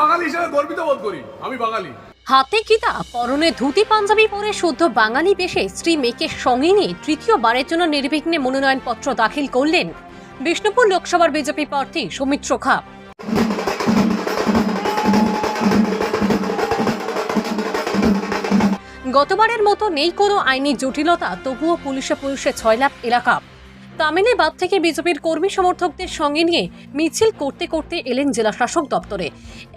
বাঙালি হিসেবে গর্বিত বোধ করি, আমি বাঙালি। হাতে কিতা, পরনে ধুতি, পাঞ্জাবি পরে শুদ্ধ বাঙালি বেশে স্ত্রী মেয়েকে সঙ্গে নিয়ে তৃতীয়বারের জন্য নির্বিঘ্নে মনোনয়নপত্র দাখিল করলেন বিষ্ণুপুর লোকসভার বিজেপি প্রার্থী সৌমিত্র খা। গতবারের মতো নেই কোনো আইনি জটিলতা, তবুও পুলিশে পুলিশে ছয় লাখ এলাকা। তামিলে বাদ থেকে বিজেপির কর্মী সমর্থকদের সঙ্গে নিয়ে মিছিল করতে করতে এলেন জেলা শাসক দপ্তরে।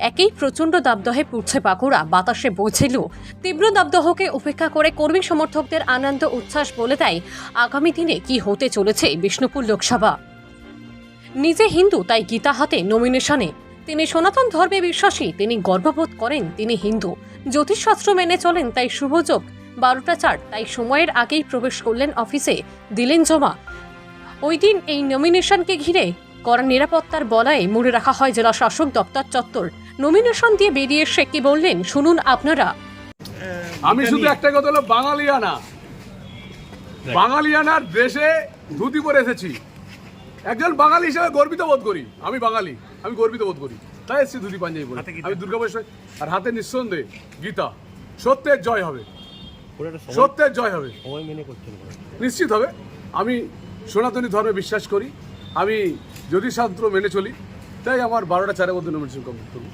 একেই প্রচণ্ড দাবদহে পুড়ছে বাঁকুড়া, বাতাসে বইছিল। তীব্র দাবদহকে উপেক্ষা করে কর্মী সমর্থকদের আনন্দ উচ্ছ্বাস বলে দেয় আগামী দিনে কি হতে চলেছে বিষ্ণুপুর লোকসভা। নিজে হিন্দু, তাই গীতা হাতে নমিনেশনে তিনি সনাতন ধর্মে বিশ্বাসী, তিনি গর্ববোধ করেন তিনি হিন্দু। জ্যোতিষশাস্ত্র মেনে চলেন, তাই শুভযোগ বারোটা চার, তাই সময়ের আগেই প্রবেশ করলেন অফিসে। দিলেন জমা। ওই দিন এই নমিনেশনকে ঘিরে করা নিরাপত্তার বলায় মুড়ে রাখা হয় জেলা শাসক দপ্তর চত্বর। নমিনেশন দিয়ে বেরিয়ে এসে কি বললেন? শুনুন আপনারা। আমি শুধু একটা কথা হলো বাঙালিয়ানা। বাঙালিয়ানার দেশে ধুতি পরে এসেছি। একজন বাঙালি হিসেবে গর্বিত বোধ করি। আমি বাঙালি আমি গর্বিত বোধ করি। তাই এসেছি ধুতি পাঞ্জাবি পরে। আমি দুর্গা বসে আর হাতে নিঃসন্দেহে গীতা। সত্যের জয় হবে। সত্যের জয় হবে। মেনে। নিশ্চিত হবে। আমি সনাতনী ধর্মে বিশ্বাস করি। আমি যদি জ্যোতিষশাস্ত্র মেনে চলি। তাই আমার বারোটা চারের মধ্যে নমিনেশন কমপ্লিট করব